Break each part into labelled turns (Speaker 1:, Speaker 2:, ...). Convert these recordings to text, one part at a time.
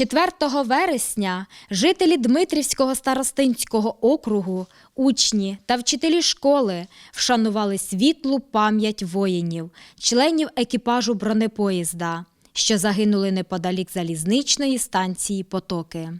Speaker 1: 4 вересня жителі Дмитрівського старостинського округу, учні та вчителі школи вшанували світлу пам'ять воїнів, членів екіпажу бронепоїзда, що загинули неподалік залізничної станції Потоки.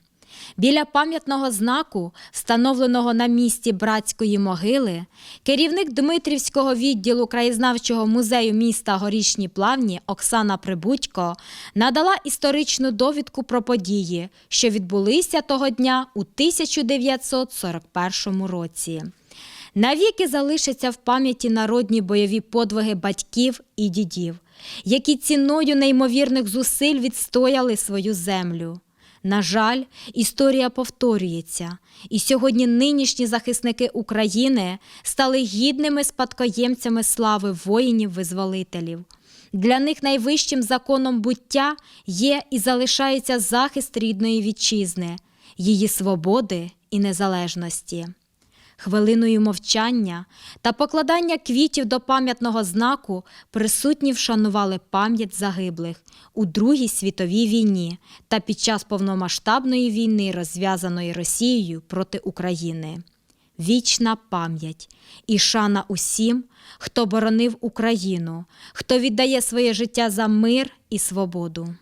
Speaker 1: Біля пам'ятного знаку, встановленого на місці братської могили, керівник Дмитрівського відділу краєзнавчого музею міста Горішні Плавні Оксана Прибудько надала історичну довідку про події, що відбулися того дня у 1941 році. Навіки залишаться в пам'яті народні бойові подвиги батьків і дідів, які ціною неймовірних зусиль відстояли свою землю. На жаль, історія повторюється, і сьогодні нинішні захисники України стали гідними спадкоємцями слави воїнів-визволителів. Для них найвищим законом буття є і залишається захист рідної вітчизни, її свободи і незалежності. Хвилиною мовчання та покладання квітів до пам'ятного знаку присутні вшанували пам'ять загиблих у Другій світовій війні та під час повномасштабної війни, розв'язаної Росією проти України. Вічна пам'ять і шана усім, хто боронив Україну, хто віддає своє життя за мир і свободу.